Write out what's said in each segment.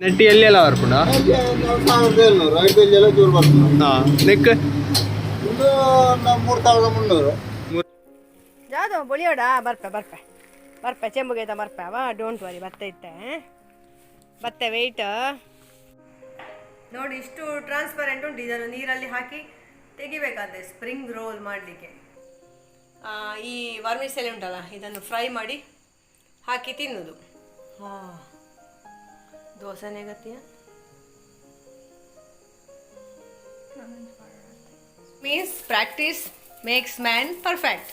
ನೆಟ್ಟಿ ಎಲ್ಲಿ ಸಾವಿರದ ಏಳ್ನೂರು ಎಲ್ಲ ಚೂರು ಬರ್ತದೆ. ಹಾಂ ನೆಕ್ ಇದು ಮೂರು ಸಾವಿರದ ಮುನ್ನೂರು. ಯಾವುದು? ಬುಳಿಯೋಡ ಬರ್ಪೆ ಬರ್ಪೆ. ಬರ್ಪೆ ಚೆಂಬುಗೈತ ಬರ್ಪೆ ಅವ? ಡೋಂಟ್ ವರಿ ಬರ್ತೈತೆ ಬತ್ತೆ ವೆಯ್ಟ್ ನೋಡಿ ಇಷ್ಟು ಟ್ರಾನ್ಸ್ಪರೆಂಟ್ ಉಂಟು. ಇದನ್ನು ನೀರಲ್ಲಿ ಹಾಕಿ ತೆಗಿಬೇಕಾದ್ರೆ ಸ್ಪ್ರಿಂಗ್ ರೋಲ್ ಮಾಡಲಿಕ್ಕೆ. ಈ ವರ್ಮಿಸೆಲೆ ಉಂಟಲ್ಲ ಇದನ್ನು ಫ್ರೈ ಮಾಡಿ ಹಾಕಿ ತಿನ್ನೋದು. ಹಾಂ. Means practice makes man perfect.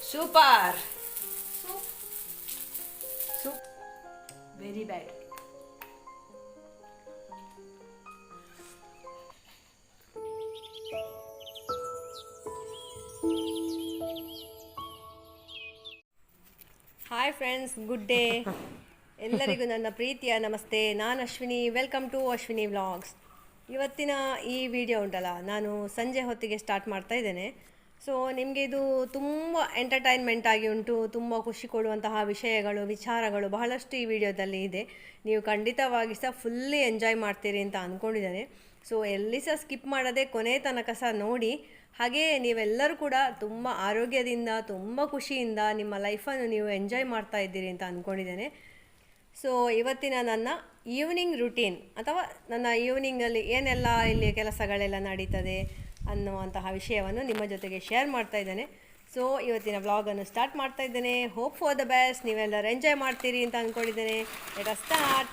Super. Soup. Very bad. Hi friends, good day. ಎಲ್ಲರಿಗೂ ನನ್ನ ಪ್ರೀತಿಯ ನಮಸ್ತೆ. ನಾನು Ashwini. Welcome to Ashwini vlogs ಇವತ್ತಿನ ಈ ವಿಡಿಯೋ ಉಂಟಲ್ಲ, ನಾನು ಸಂಜೆ ಹೊತ್ತಿಗೆ ಸ್ಟಾರ್ಟ್ ಮಾಡ್ತಾ ಇದ್ದೇನೆ. ಸೊ ನಿಮಗೆ ಇದು ತುಂಬ ಎಂಟರ್ಟೈನ್ಮೆಂಟ್ ಆಗಿ ಉಂಟು, ತುಂಬ ಖುಷಿ ಕೊಡುವಂತಹ ವಿಷಯಗಳು, ವಿಚಾರಗಳು ಬಹಳಷ್ಟು ಈ ವಿಡಿಯೋದಲ್ಲಿ ಇದೆ. ನೀವು ಖಂಡಿತವಾಗಿ ಸಹ ಫುಲ್ಲಿ ಎಂಜಾಯ್ ಮಾಡ್ತೀರಿ ಅಂತ ಅಂದ್ಕೊಂಡಿದ್ದೇನೆ ಸೊ ಎಲ್ಲಿ ಸಹ ಸ್ಕಿಪ್ ಮಾಡದೆ ಕೊನೆ ತನಕ ಸಹ ನೋಡಿ. ಹಾಗೆ ನೀವೆಲ್ಲರೂ ಕೂಡ ತುಂಬ ಆರೋಗ್ಯದಿಂದ, ತುಂಬ ಖುಷಿಯಿಂದ ನಿಮ್ಮ ಲೈಫನ್ನು ನೀವು ಎಂಜಾಯ್ ಮಾಡ್ತಾ ಇದ್ದೀರಿ ಅಂತ ಅಂದ್ಕೊಂಡಿದ್ದೇನೆ ಸೊ ಇವತ್ತಿನ ನನ್ನ ಈವ್ನಿಂಗ್ ರುಟೀನ್ ಅಥವಾ ನನ್ನ ಈವ್ನಿಂಗಲ್ಲಿ ಏನೆಲ್ಲ ಇಲ್ಲಿ ಕೆಲಸಗಳೆಲ್ಲ ನಡೀತದೆ ಅನ್ನುವಂತಹ ವಿಷಯವನ್ನು ನಿಮ್ಮ ಜೊತೆಗೆ ಶೇರ್ ಮಾಡ್ತಾ ಇದ್ದೇನೆ. ಸೊ ಇವತ್ತಿನ ವ್ಲಾಗನ್ನು ಸ್ಟಾರ್ಟ್ ಮಾಡ್ತಾ ಇದ್ದೇನೆ. ಹೋಪ್ ಫಾರ್ ದ ಬೆಸ್ಟ್ ನೀವೆಲ್ಲರೂ ಎಂಜಾಯ್ ಮಾಡ್ತೀರಿ ಅಂತ ಅಂದ್ಕೊಂಡಿದ್ದೇನೆ ಲೆಟ್ ಸ್ಟಾರ್ಟ್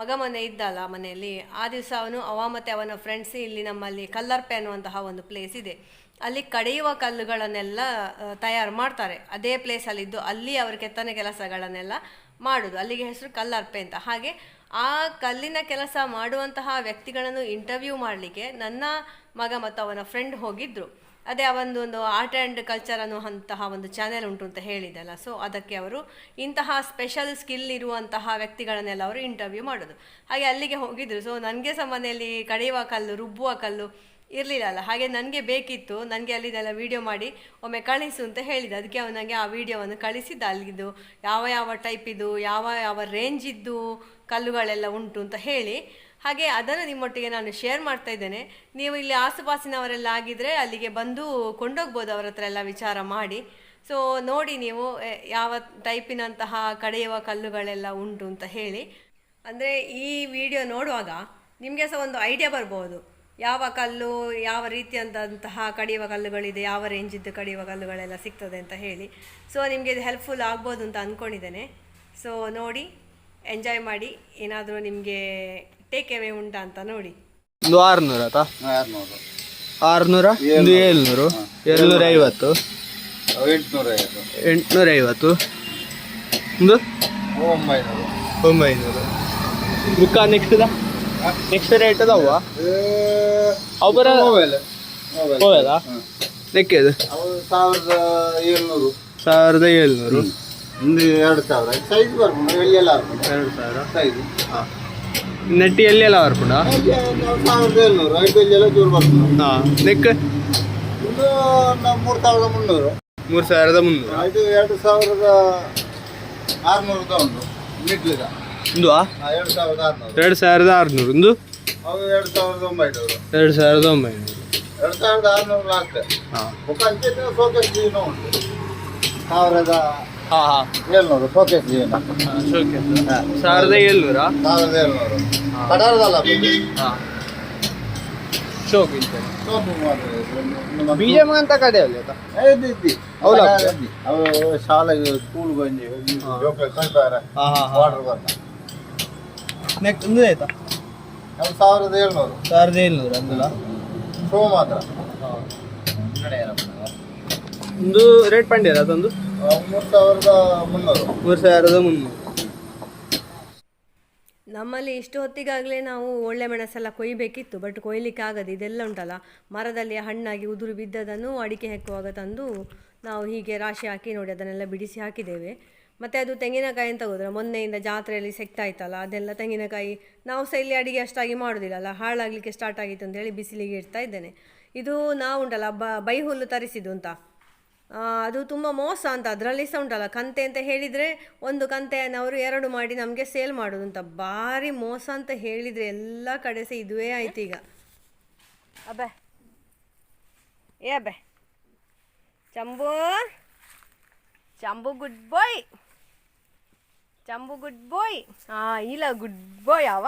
ಮಗ ಮೊನ್ನೆ ಇದ್ದಲ್ಲ ಮನೆಯಲ್ಲಿ. ಆ ದಿವಸ ಅವನು, ಅವ ಮತ್ತು ಅವನ ಫ್ರೆಂಡ್ಸ್ ಇಲ್ಲಿ ನಮ್ಮಲ್ಲಿ ಕಲ್ಲರ್ಪೆ ಅನ್ನುವಂತಹ ಒಂದು ಪ್ಲೇಸ್ ಇದೆ. ಅಲ್ಲಿ ಕಡೆಯುವ ಕಲ್ಲುಗಳನ್ನೆಲ್ಲ ಆ, ತಯಾರು ಮಾಡ್ತಾರೆ. ಅದೇ ಪ್ಲೇಸಲ್ಲಿದ್ದು ಅಲ್ಲಿ ಅವರು ಕೆತ್ತನೆ ಕೆಲಸಗಳನ್ನೆಲ್ಲ ಮಾಡೋದು. ಅಲ್ಲಿಗೆ ಹೆಸರು ಕಲ್ಲರ್ಪೆ ಅಂತ. ಹಾಗೆ ಆ ಕಲ್ಲಿನ ಕೆಲಸ ಮಾಡುವಂತಹ ವ್ಯಕ್ತಿಗಳನ್ನು ಇಂಟರ್ವ್ಯೂ ಮಾಡಲಿಕ್ಕೆ ನನ್ನ ಮಗ ಮತ್ತು ಅವನ ಫ್ರೆಂಡ್ ಹೋಗಿದ್ರು. ಅದೇ ಅವೊಂದು ಒಂದು ಆರ್ಟ್ ಆ್ಯಂಡ್ ಕಲ್ಚರ್ ಅನ್ನುವಂತಹ ಒಂದು ಚಾನೆಲ್ ಉಂಟು ಅಂತ ಹೇಳಿದಲ್ಲ ಸೊ ಅದಕ್ಕೆ ಅವರು ಇಂತಹ ಸ್ಪೆಷಲ್ ಸ್ಕಿಲ್ ಇರುವಂತಹ ವ್ಯಕ್ತಿಗಳನ್ನೆಲ್ಲ ಅವರು ಇಂಟರ್ವ್ಯೂ ಮಾಡೋದು. ಹಾಗೆ ಅಲ್ಲಿಗೆ ಹೋಗಿದ್ರು. ಸೊ ನನಗೆ ಸಹ ಮನೆಯಲ್ಲಿ ಕಡೆಯುವ ಕಲ್ಲು ರುಬ್ಬುವ ಕಲ್ಲು ಇರಲಿಲ್ಲಲ್ಲ ಹಾಗೆ ನನಗೆ ಬೇಕಿತ್ತು, ನನಗೆ ಅಲ್ಲಿದೆಲ್ಲ ವಿಡಿಯೋ ಮಾಡಿ, ಒಮ್ಮೆ ಕಳಿಸು ಅಂತ ಹೇಳಿದೆ ಅದಕ್ಕೆ ಅವನು ಆ ವಿಡಿಯೋವನ್ನು ಕಳಿಸಿದ್ದ. ಅಲ್ಲಿದ್ದು ಯಾವ ಯಾವ ಇದು, ಯಾವ ಯಾವ ರೇಂಜ್ ಇದ್ದು ಕಲ್ಲುಗಳೆಲ್ಲ ಉಂಟು ಅಂತ ಹೇಳಿ. ಹಾಗೆ ಅದನ್ನು ನಿಮ್ಮೊಟ್ಟಿಗೆ ನಾನು ಶೇರ್ ಮಾಡ್ತಾ ಇದ್ದೇನೆ. ನೀವು ಇಲ್ಲಿ ಆಸುಪಾಸಿನವರೆಲ್ಲ ಆಗಿದ್ದರೆ ಅಲ್ಲಿಗೆ ಬಂದು ಕೊಂಡೋಗ್ಬೋದು ಅವರ ಹತ್ರ ಎಲ್ಲ ವಿಚಾರ ಮಾಡಿ. ಸೊ ನೋಡಿ ನೀವು ಯಾವ ಟೈಪಿನಂತಹ ಕಡೆಯುವ ಕಲ್ಲುಗಳೆಲ್ಲ ಉಂಟು ಅಂತ ಹೇಳಿ. ಅಂದರೆ ಈ ವಿಡಿಯೋ ನೋಡುವಾಗ ನಿಮಗೆ ಸಹ ಒಂದು ಐಡಿಯಾ ಬರ್ಬೋದು. ಯಾವ ಕಲ್ಲು ಯಾವ ರೀತಿಯಾದಂತಹ ಕಡಿಯುವ ಕಲ್ಲುಗಳಿದೆ ಯಾವ ರೇಂಜಿದ್ದು ಕಡಿಯುವ ಕಲ್ಲುಗಳೆಲ್ಲ ಸಿಗ್ತದೆ ಅಂತ ಹೇಳಿ. ಸೊ ನಿಮಗೆ ಇದು ಹೆಲ್ಪ್ಫುಲ್ ಆಗ್ಬೋದು ಅಂತ ಅಂದ್ಕೊಂಡಿದ್ದೇನೆ ಸೊ ನೋಡಿ ಎಂಜಾಯ್ ಮಾಡಿ ಏನಾದರೂ ನಿಮಗೆ ಟೇಕ್ ಅವೇ ಉಂಟಾ ಅಂತ ನೋಡಿ. ಒಂದು ಆರುನೂರ ಆತಾ ಆರುನೂರು. ಆರುನೂರ? ಒಂದು ಏಳ್ನೂರು. ಏಳ್ನೂರ. ಐವತ್ತು ಎಂಟುನೂರ ಐವತ್ತು ಒಂದು ಒಂಬೈನೂರು. ಒಂಬೈನೂರು. ಬುಕ್ಕ ನೆಕ್ಸ್ಟ್ ನೆಕ್ಸ್ಟ್ ರೇಟ್ ಅದಾವ ಅವು ಬರ ಮೊಬೈಲ್ ಮೊಬೈಲ್ ಹೋಗಲ್ಲ ನೆಕ್ಕೆದು ಅವು ಸಾವಿರದ ಏಳ್ನೂರು. ಸಾವಿರದ ಏಳ್ನೂರು. ಒಂದು ಎರಡು ಸಾವಿರ. ಸೈಜ್ ಬರ್ಬೋದು ಎಳ್ಳೆಲ್ಲ ಬರ್ಬೋದು ಎರಡು ಸಾವಿರ. ಸೈಜ್ ಹಾಂ. ನೆಟ್ಟಿ ಎಲ್ಲೆಲ್ಲ ಬರ್ಪುಂಡ ಸಾವಿರದ ಏಳ್ನೂರು. ಐದು ಹಾಂ. ನೆಕ್ ಇದು ನಾವು ಮೂರು ಸಾವಿರದ ಮುನ್ನೂರು. ಮೂರು ಸಾವಿರದ ಮುನ್ನೂರು. ಇದು ಎರಡು ಸಾವಿರದ ಆರುನೂರದ ಉಂಟು ಮಿಡ್ಲಿದ ಒಂದು ಎರಡು ಸಾವಿರದ ಆರುನೂರು. ಎರಡು ಸಾವಿರದ ಆರುನೂರು. ಒಂದು ಅವು ಎರಡು ಸಾವಿರದ ಒಂಬೈನೂರು. ಎರಡು ಸಾವಿರದ ಒಂಬೈನೂರು. ಎರಡು ಸಾವಿರದ ಆರುನೂರು ಲಾಸ್ಟ್ ಹಾಂ. ಅಂಚಿನ ಶೋಕೇಸ್ ಜೀವನ ಉಂಟು. ಸಾವಿರದ ಹಾಂ ಹಾಂ. ಏಳ್ನೂರು ಶೋಕೇಸ್ ಜೀವನ ಸಾವಿರದ ಏಳ್ನೂರಾ? ಸಾವಿರದ ಏಳ್ನೂರು. ಕಡಾರದಲ್ಲ ಹಾಂ. ಶೋಕ್ ಸೋಪು ಮಾತ್ರ ಬಿ ಎಂ ಅಂತ ಕಡೆ ಅಲ್ಲಿ ಇದ್ದಿ. ಅವು ಶಾಲೆಗೆ ಸ್ಕೂಲ್ ಬಂದು ಕಳ್ತಾರೆ. ವಾಟರ್ ನೆಕ್ಸ್ಟ್ ಆಯ್ತಾ? ಸಾವಿರದ ಏಳ್ನೂರು. ಸಾವಿರದ ಏಳ್ನೂರು ಅಂದಲ್ಲ ಶೋ ಮಾತ್ರ. ಒಂದು ರೇಟ್ ಪಂಡಿರ ಅದೊಂದು ಮೂರು ಸಾವಿರದ ಮುನ್ನೂರು. ಮೂರು ಸಾವಿರದ ಮುನ್ನೂರು. ನಮ್ಮಲ್ಲಿ ಇಷ್ಟು ಹೊತ್ತಿಗಾಗಲೇ ನಾವು ಒಳ್ಳೆ ಮೆಣಸೆಲ್ಲ ಕೊಯ್ಯಬೇಕಿತ್ತು ಬಟ್ ಕೊಯ್ಲಿಕ್ಕೆ ಆಗದು ಇದೆಲ್ಲ ಉಂಟಲ್ಲ. ಮರದಲ್ಲಿ ಹಣ್ಣಾಗಿ ಉದುರು ಬಿದ್ದದನ್ನು ಅಡಿಕೆ ಹೆಕ್ಕುವಾಗ ತಂದು ನಾವು ಹೀಗೆ ರಾಶಿ ಹಾಕಿ ನೋಡಿ ಅದನ್ನೆಲ್ಲ ಬಿಡಿಸಿ ಹಾಕಿದ್ದೇವೆ. ಮತ್ತು ಅದು ತೆಂಗಿನಕಾಯಿ ಅಂತ ಹೋದ್ರೆ ಮೊನ್ನೆಯಿಂದ ಜಾತ್ರೆಯಲ್ಲಿ ಸೆಕ್ತಾ ಇತ್ತಲ್ಲ ಅದೆಲ್ಲ ತೆಂಗಿನಕಾಯಿ ನಾವು ಸಹ ಇಲ್ಲಿ ಅಡಿಗೆ ಅಷ್ಟಾಗಿ ಮಾಡೋದಿಲ್ಲಲ್ಲ, ಹಾಳಾಗಲಿಕ್ಕೆ ಸ್ಟಾರ್ಟ್ ಆಗಿತ್ತು ಅಂತೇಳಿ ಬಿಸಿಲಿಗೆ ಇಡ್ತಾ ಇದ್ದೇನೆ. ಇದು ನಾವು ಉಂಟಲ್ಲ ಬ ಬೈ ಹುಲ್ಲು ತರಿಸಿದ್ದು ಅಂತ. ಅದು ತುಂಬ ಮೋಸ ಅಂತ, ಅದರಲ್ಲಿ ಸಹ ಉಂಟಲ್ಲ, ಕಂತೆ ಅಂತ ಹೇಳಿದರೆ ಒಂದು ಕಂತೆಯನ್ನು ಅವರು ಎರಡು ಮಾಡಿ ನಮಗೆ ಸೇಲ್ ಮಾಡೋದು ಅಂತ, ಭಾರಿ ಮೋಸ ಅಂತ ಹೇಳಿದರೆ ಎಲ್ಲ ಕಡೆ ಸಹ ಇದುವೇ ಆಯ್ತು ಈಗ. ಅಬ್ಬೆ. ಏ Abbey. Chambu. Chambu good boy Chambu good boy ಹಾಂ ಇಲ್ಲ ಗುಡ್ ಬಾಯ್ ಅವ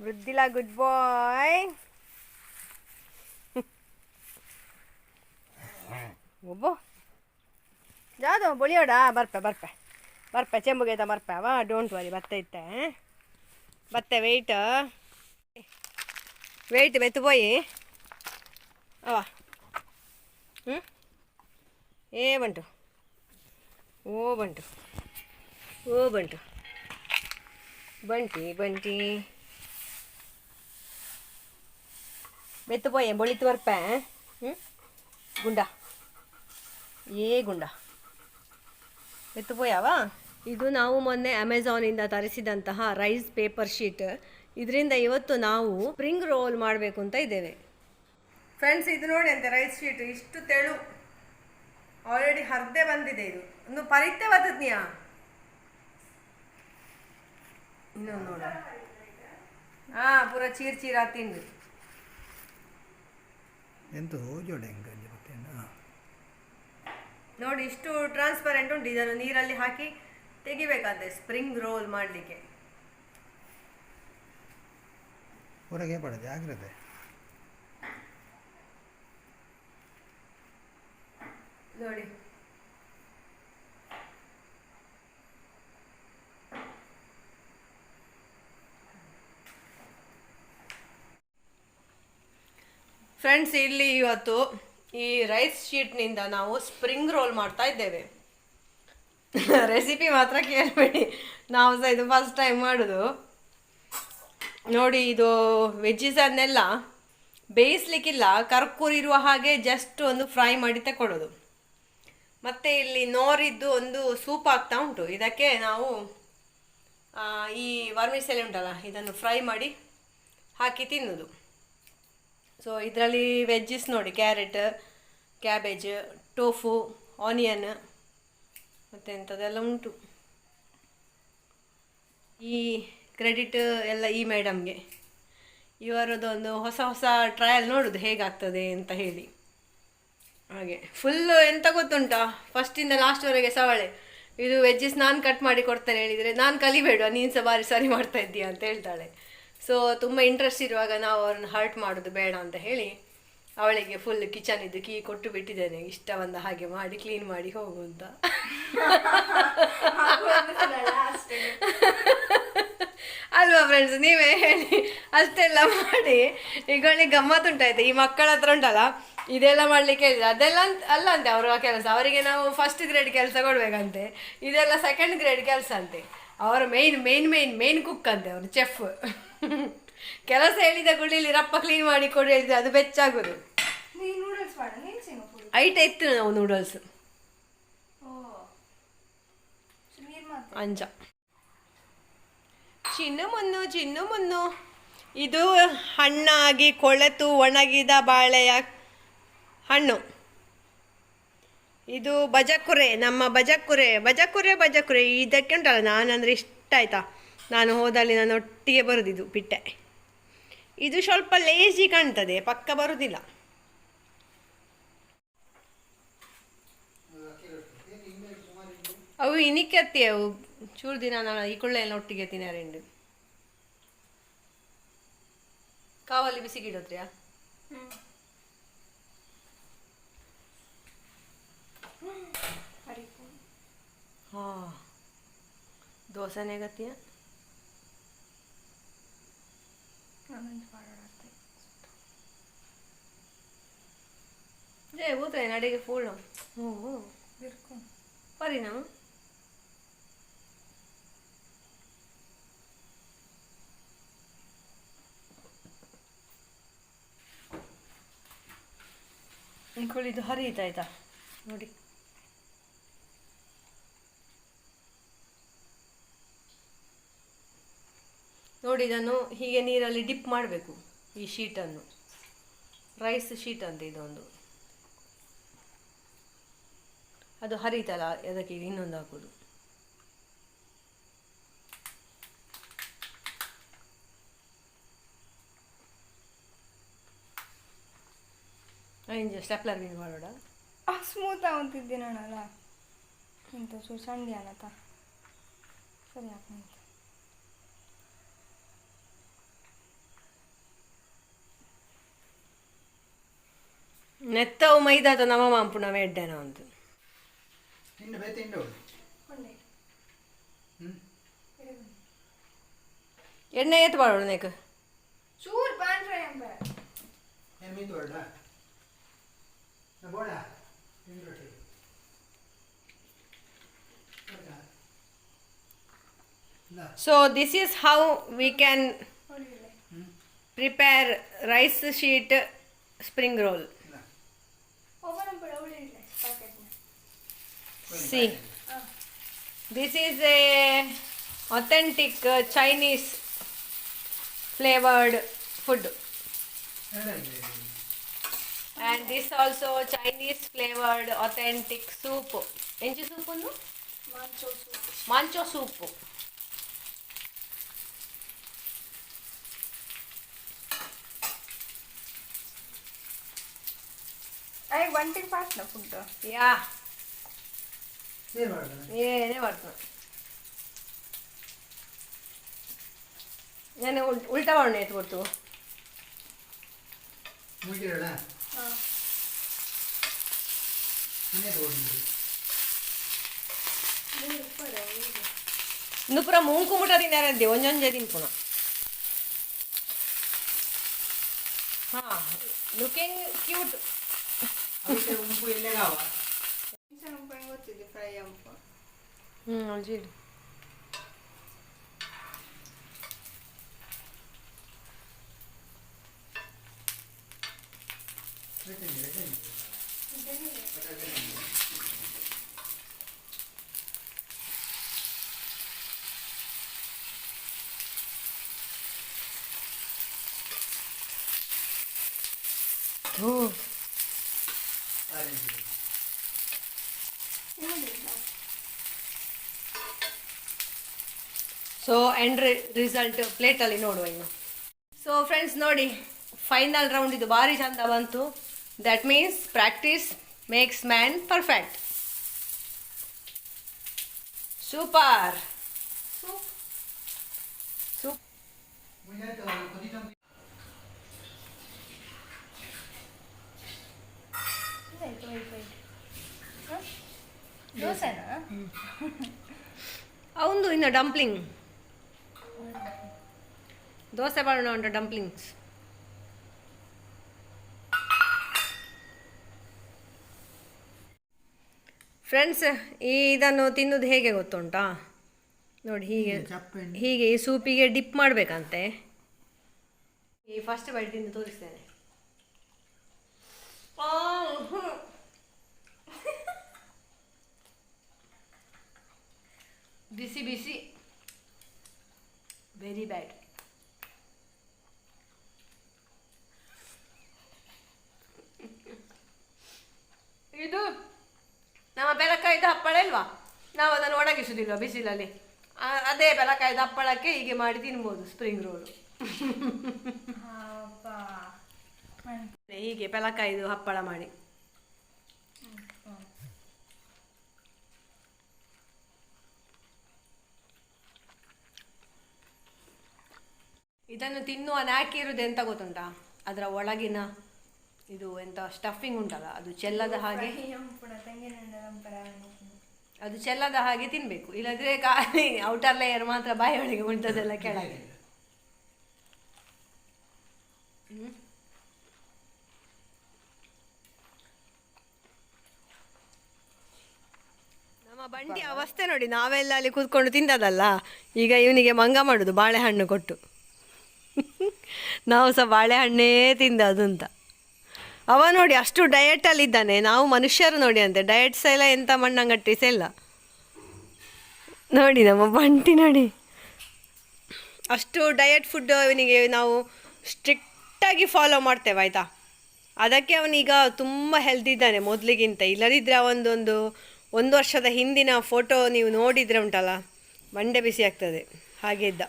ವೃದ್ಧಿಲ ಗುಡ್ ಬಾಯ್ ಒಬ್ಬ ಯಾವುದು ಬೊಳಿಯೋಡ ಬರ್ಪೆ ಬರ್ಪೆ ಬರ್ಪೆ ಚೆಂಬುಗೈತ ಬರ್ಪೆ ಅವ ಡೋಂಟ್ ವರಿ ಬತ್ತೈತೆ ಬತ್ತೆ ವೆಯ್ಟ್ ವೆಯ್ಟ್ ಬೆತ್ತು ಪೋಯಿ ಅವ ಹ್ಞೂ ಏ ಬಂಟು ಓ ಬಂಟು ಓ ಬಂಟು. ಬಂಟಿ ಬಂಟಿ. ಬೆತ್ತು ಪೋಯೆ ಬೊಳಿತು ಬರ್ಪ ಹ್ಞೂ ಗುಂಡ. ಏ ಗುಂಡ. ಎತ್ತು ಪೋಯಾವ ಇದು ನಾವು ಮೊನ್ನೆ ಅಮೆಝಾನಿಂದ ತರಿಸಿದಂತಹ ರೈಸ್ ಪೇಪರ್ ಶೀಟ್ ಇದರಿಂದ ಇವತ್ತು ನಾವು ಸ್ಪ್ರಿಂಗ್ ರೋಲ್ ಮಾಡಬೇಕು ಅಂತ ಇದ್ದೇವೆ. ಫ್ರೆಂಡ್ಸ್ ಇದು ನೋಡಿ ಅಂತೆ ರೈಸ್ ಶೀಟ್ ಇಷ್ಟು ತೆಳು. ಆಲ್ರೆಡಿ ಹರಿದೇ ಬಂದಿದೆ ಇದು. ಒಂದು ಪರಿತ್ಯ ಬರ್ತದ್ನಿಯಾ? ಇನ್ನೊಂದು ನೋಡ. ಹಾ ಪೂರ ಚೀರ್ ಚೀರ ತಿಂದು ಎಂತ ಹೋಜೋಡೆ ಹೆಂಗೆ ನೋಡಿ ಇಷ್ಟು ಟ್ರಾನ್ಸ್ಪರೆಂಟ್ ಉಂಟು. ಇದನ್ನು ನೀರಲ್ಲಿ ಹಾಕಿ ತೆಗಿಬೇಕಾದ್ರೆ ಸ್ಪ್ರಿಂಗ್ ರೋಲ್ ಮಾಡಲಿಕ್ಕೆ. ಹೊರಗೆ ಪಡೆದೆ ಜಾಗ್ರತೆ ನೋಡಿ. ಫ್ರೆಂಡ್ಸ್ ಇಲ್ಲಿ ಇವತ್ತು ಈ ರೈಸ್ ಶೀಟ್ನಿಂದ ನಾವು ಸ್ಪ್ರಿಂಗ್ ರೋಲ್ ಮಾಡ್ತಾ ಇದ್ದೇವೆ. ರೆಸಿಪಿ ಮಾತ್ರ ಕೇಳಬೇಡಿ. ನಾವು ಸಹ ಇದು ಫಸ್ಟ್ ಟೈಮ್ ಮಾಡೋದು. ನೋಡಿ, ಇದು ವೆಜ್ಜಿಸನ್ನೆಲ್ಲ ಬೇಯಿಸ್ಲಿಕ್ಕಿಲ್ಲ ಕರ್ಕೂರಿರುವ ಹಾಗೆ ಜಸ್ಟ್ ಒಂದು ಫ್ರೈ ಮಾಡಿ ತಗೊಳ್ಳೋದು ಮತ್ತೆ ಇಲ್ಲಿ ನೋರಿದ್ದು ಒಂದು ಸೂಪ್ ಆಗ್ತಾ ಉಂಟು. ಇದಕ್ಕೆ ನಾವು ಈ ವರ್ಮಿಸೆಲೆ ಉಂಟಲ್ಲ, ಇದನ್ನು ಫ್ರೈ ಮಾಡಿ ಹಾಕಿ ತಿನ್ನೋದು. ಸೊ ಇದರಲ್ಲಿ ವೆಜ್ಜಸ್ ನೋಡಿ ಕ್ಯಾರೆಟ್ ಕ್ಯಾಬೇಜ್ ಟೋಫು ಆನಿಯನ್ ಮತ್ತು ಎಂಥದ್ದೆಲ್ಲ ಉಂಟು. ಈ ಕ್ರೆಡಿಟ್ ಎಲ್ಲ ಈ ಮೇಡಮ್ಗೆ ಇವರದೊಂದು ಹೊಸ ಹೊಸ ಟ್ರಯಲ್ ನೋಡೋದು ಹೇಗಾಗ್ತದೆ ಅಂತ ಹೇಳಿ. ಹಾಗೆ ಫುಲ್ಲು ಎಂತ ಗೊತ್ತುಂಟಾ? ಫಸ್ಟಿಂದ ಲಾಸ್ಟ್ವರೆಗೆ ಸವಳೆ. ಇದು ವೆಜ್ಜಸ್ ನಾನು ಕಟ್ ಮಾಡಿ ಕೊಡ್ತೇನೆ ಹೇಳಿದರೆ, ನಾನು ಕಲಿಬೇಡ ನೀನು ಸಹ ಬಾರಿ ಸರಿ ಮಾಡ್ತಾ ಇದ್ದೀಯ ಅಂತ ಹೇಳ್ತಾಳೆ. ಸೊ ತುಂಬ ಇಂಟ್ರೆಸ್ಟ್ ಇರುವಾಗ ನಾವು ಅವ್ರನ್ನ ಹರ್ಟ್ ಮಾಡೋದು ಬೇಡ ಅಂತ ಹೇಳಿ ಅವಳಿಗೆ ಫುಲ್ ಕಿಚನ್ ಇದ್ದು ಕೀ ಕೊಟ್ಟು ಬಿಟ್ಟಿದ್ದೇನೆ. ಇಷ್ಟ ಬಂದ ಹಾಗೆ ಮಾಡಿ ಕ್ಲೀನ್ ಮಾಡಿ ಹೋಗು ಅಂತ. ಅಲ್ವಾ ಫ್ರೆಂಡ್ಸ್ ನೀವೇ ಹೇಳಿ. ಅಷ್ಟೆಲ್ಲ ಮಾಡಿ. ಈಗ ಒಳ್ಳೆ ಗಮ್ಮತ್ತು ಉಂಟಾಯ್ತು. ಈ ಮಕ್ಕಳ ಹತ್ರ ಉಂಟಲ್ಲ ಇದೆಲ್ಲ ಮಾಡ್ಲಿಕ್ಕೆ ಹೇಳಿದ್ರೆ. ಅದೆಲ್ಲ ಅಂತ ಅಲ್ಲ ಅಂತೆ ಅವರು ಕೆಲಸ. ಅವರಿಗೆ ನಾವು ಫಸ್ಟ್ ಗ್ರೇಡ್ ಕೆಲಸ ಕೊಡ್ಬೇಕಂತೆ. ಇದೆಲ್ಲ ಸೆಕೆಂಡ್ ಗ್ರೇಡ್ ಕೆಲಸ ಅಂತೆ. ಅವರ main main main main cook ಅಂತೆ ಅವರು ಚೆಫ್ ಕೆಲಸ ಹೇಳಿದ ಗುಡಿಲಿ ರಪ್ಪ ಕ್ಲೀನ್ ಮಾಡಿ ಕೊಡಿ ಹೇಳಿದ್ರೆ ಅದು ಬೆಚ್ಚಾಗೋದು. ಐಟ್ ಇತ್ತು ನಾವು ನೂಡಲ್ಸ್ ಅಂಜ. ಚಿನ್ನು ಮುನ್ನು ಚಿನ್ನು ಮುನ್ನು. ಇದು ಹಣ್ಣಾಗಿ ಕೊಳೆತು ಒಣಗಿದ ಬಾಳೆಯ ಹಣ್ಣು. ಇದು ಬಜಕುರೆ ನಮ್ಮ ಬಜಕುರೆ ಬಜಕುರೆ ಬಜಕುರೆ ಇದಕ್ಕೆ ಉಂಟಲ್ಲ ನಾನಂದ್ರೆ ಇಷ್ಟ ಆಯ್ತಾ? ನಾನು ಹೋದಲ್ಲಿ ನಾನು ಒಟ್ಟಿಗೆ ಬರುದಿದ್ದು ಬಿಟ್ಟೆ. ಇದು ಸ್ವಲ್ಪ ಲೇಜಿ ಕಾಣ್ತದೆ, ಪಕ್ಕ ಬರುದಿಲ್ಲ. ಅವು ಇನಿಕತ್ತಿ ಅವು ಚೂರು ದಿನ ನಾನು ಈ ಕೊಳ್ಳೆ ಎಲ್ಲ ಒಟ್ಟಿಗೆ ತಿನ್ನಾರೆಂಡು ಕಾವಲ್ಲಿ ಬಿಸಿಗಿಡೋದ್ರ್ಯಾ? ಹರಿಪು ಹಾ ದೋಸೆನೇ ಗತಿಯ ನಾನೊಂದು ಪಾಡಾಡ್ತೆ ಜೇ ಊದ್ರೆ ನಡಿಗೆ ಫೂಳು ಹ್ಞೂ ಬಿರ್ಕು ಪರಿ ನಾವು ಇದು ಹರಿತಾಯ್ತಾ ನೋಡಿ ನೋಡಿ ಇದನ್ನು ಹೀಗೆ ನೀರಲ್ಲಿ ಡಿಪ್ ಮಾಡಬೇಕು ಈ ಶೀಟನ್ನು. ರೈಸ್ ಶೀಟ್ ಅಂತ ಇದೊಂದು. ಅದು ಹರಿತಲ್ಲ, ಅದಕ್ಕೆ ಇನ್ನೊಂದು ಹಾಕೋದು. ಇಂಜ ಸ್ಟೆಪ್ಲರ್ ಮೀನು ಮಾಡೋಣ. ಸ್ಮೂತ್ ಅಣ್ಣ ನಾನಲ್ಲ ಎಂತ ಚೂ ಸಂಡಿ ಅನ್ನತ ಸರಿ ಹಾಕಂತ ನೆತ್ತವು ಮೈದಾತ ನಮ ಮಾಂಪುಣ ಎಡ್ಡೆನ ಎಡ್ಡೆ ತಿಂಡು ಬೇ ತಿಂಡು ಎಣ್ಣೆ ಏತ್ ಮಾಡೋಣ ನೆಕ್ ಚೂರ್ ಪಾನ್ ಫ್ರೈ ಅಂತ ಏನು ಮೀನು ಹೊರಡ ಬೋಡ. ತಿಂಡು ರೊಟ್ಟಿ. So this is how we can prepare rice sheet spring roll see this is a authentic chinese flavored food and this also chinese flavored authentic soup enchi soup undu mancho soup mancho soup ఐ వంటికి పాసిన food yeah ಮುಗಿರಲ್ಲ ಹಾಂ ಮನೆ ತಗೊಂಡು ನೀರು ಪಡ ಇನ್ನು ಪೂರ ಮುಂಕು ಮುಟ ತಿನ್ನಾರಂತೆ ಒಂದೊಂದೇ ತಿನ್ಪುಣ ಹಾ ಲುಕಿಂಗ್ ಕ್ಯೂಟ್ ಅದಕ್ಕೆ ಉಂಪು ಇಲ್ಲೇ ಕಾವ ಸ್ವಲ್ಪ ಗೊತ್ತಿದೆ ಫ್ರೈ ಅಂಪ ಹ್ಞೂ ಅಲ್ಜಿಡ್ ಹ್ಞೂ ಸೊ ಎಂಡ್ ರಿಸಲ್ಟ್ ಪ್ಲೇಟಲ್ಲಿ ನೋಡುವ ಇನ್ನು. ಸೊ ಫ್ರೆಂಡ್ಸ್ ನೋಡಿ ಫೈನಲ್ ರೌಂಡ್ ಇದು ಭಾರಿ ಚಂದ ಬಂತು. That means practice makes man perfect super soup ದೋಸೆನಾ ಅವಂದು ಇನ್ನು ಡಂಪ್ಲಿಂಗ್ ದೋಸೆ ಮಾಡೋಣ ಉಂಟು ಡಂಪ್ಲಿಂಗ್ಸ್ ಫ್ರೆಂಡ್ಸ್ ಈ ಇದನ್ನು ತಿನ್ನೋದು ಹೇಗೆ ಗೊತ್ತುಂಟಾ? ನೋಡಿ ಹೀಗೆ ಹೀಗೆ ಈ ಸೂಪಿಗೆ ಡಿಪ್ ಮಾಡಬೇಕಂತೆ. ಈ ಫಸ್ಟ್ ಬೈಟ್ ತಿಂದು ತೋರಿಸ್ತೇನೆ. ಬಿಸಿ ಬಿಸಿ. ವೆರಿ ಬ್ಯಾಡ್ ಇದು ನಮ್ಮ ಬೆಲಕಾಯ್ದ ಹಪ್ಪಳ ಇಲ್ವಾ ನಾವು ಅದನ್ನು ಒಣಗಿಸುವುದಿಲ್ಲ ಬಿಸಿಲಲ್ಲಿ? ಅದೇ ಬೆಲಕಾಯಿ ದಪ್ಪಳಕ್ಕೆ ಹೀಗೆ ಮಾಡಿ ತಿನ್ಬೋದು ಸ್ಪ್ರಿಂಗ್ ರೋಲು ಹೀಗೆ ಬೆಲಕಾಯಿ ಹಪ್ಪಳ ಮಾಡಿ. ಇದನ್ನು ತಿನ್ನುವ ನಾಕಿ ಇರುದು ಎಂತ ಗೊತ್ತುಂಟಾ? ಅದರ ಒಳಗಿನ ಇದು ಎಂತ ಸ್ಟಫಿಂಗ್ ಉಂಟಲ್ಲ ಅದು ಚೆಲ್ಲದ ಹಾಗೆ? ಅದು ಚೆಲ್ಲದ ಹಾಗೆ ತಿನ್ಬೇಕು. ಇಲ್ಲದ್ರೆ ಖಾಲಿ ಔಟರ್ ಲೇಯರ್ ಮಾತ್ರ ಬಾಯಿಯೊಳಗೆ ಉಂಟದೆಲ್ಲ ಕೆಳಗೆ. ನಮ್ಮ ಬಂಡಿ ಅವಸ್ಥೆ ನೋಡಿ, ನಾವೆಲ್ಲ ಅಲ್ಲಿ ಕೂತ್ಕೊಂಡು ತಿಂದದಲ್ಲ, ಈಗ ಇವನಿಗೆ ಮಂಗ ಮಾಡುದು, ಬಾಳೆಹಣ್ಣು ಕೊಟ್ಟು. ನಾವು ಸಹ ಬಾಳೆಹಣ್ಣೇ ತಿಂದದು ಅಂತ. ಅವ ನೋಡಿ ಅಷ್ಟು ಡಯಟಲ್ಲಿ ಇದ್ದಾನೆ. ನಾವು ಮನುಷ್ಯರು ನೋಡಿ ಅಂತೆ. ಡಯಟ್ಸ್ ಎಲ್ಲ ಎಂತ ಮಣ್ಣಂಗಟ್ಟಿಸ ಇಲ್ಲ. ನೋಡಿ ನಮ್ಮ ಬಂಟಿ ನೋಡಿ. ಅಷ್ಟು ಡಯಟ್ ಫುಡ್ ಅವನಿಗೆ ನಾವು ಸ್ಟ್ರಿಕ್ಟಾಗಿ ಫಾಲೋ ಮಾಡ್ತೇವೆ, ಆಯಿತಾ? ಅದಕ್ಕೆ ಅವನೀಗ ತುಂಬ ಹೆಲ್ತ್ ಇದ್ದಾನೆ ಮೊದಲಿಗಿಂತ. ಇಲ್ಲದಿದ್ರೆ ಅವನದೊಂದು ಒಂದು ವರ್ಷದ ಹಿಂದಿನ ಫೋಟೋ ನೀವು ನೋಡಿದರೆ ಉಂಟಲ್ಲ? ಮಂಡೆ ಬಿಸಿ ಆಗ್ತದೆ. ಹಾಗೆ ಇದ್ದ.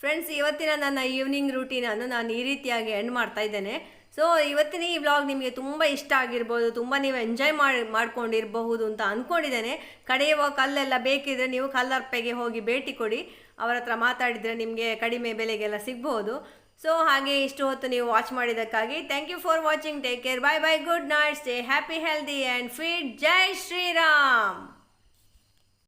ಫ್ರೆಂಡ್ಸ್ ಇವತ್ತಿನ ನನ್ನ ಈವ್ನಿಂಗ್ ರೂಟೀನನ್ನು ನಾನು ಈ ರೀತಿಯಾಗಿ ಎಂಡ್ ಮಾಡ್ತಾ ಇದ್ದೇನೆ. ಸೊ ಇವತ್ತಿನ ಈ ವ್ಲಾಗ್ ನಿಮಗೆ ತುಂಬ ಇಷ್ಟ ಆಗಿರ್ಬೋದು, ತುಂಬ ನೀವು ಎಂಜಾಯ್ ಮಾಡಿ, ಮಾಡ್ಕೊಂಡಿರಬಹುದು ಅಂತ ಅಂದ್ಕೊಂಡಿದ್ದೇನೆ ಕಡೆಯುವ ಕಲ್ಲೆಲ್ಲ ಬೇಕಿದ್ರೆ ನೀವು ಕಲ್ಲರ್ಪೆಗೆ ಹೋಗಿ ಭೇಟಿ ಕೊಡಿ. ಅವರ ಹತ್ರ ಮಾತಾಡಿದರೆ ನಿಮಗೆ ಕಡಿಮೆ ಬೆಲೆಗೆಲ್ಲ ಸಿಗ್ಬೋದು ಸೊ ಹಾಗೆ ಇಷ್ಟು ಹೊತ್ತು ನೀವು ವಾಚ್ ಮಾಡಿದ್ದಕ್ಕಾಗಿ thank you for watching take care bye bye good night stay happy healthy and feed Jai Shriram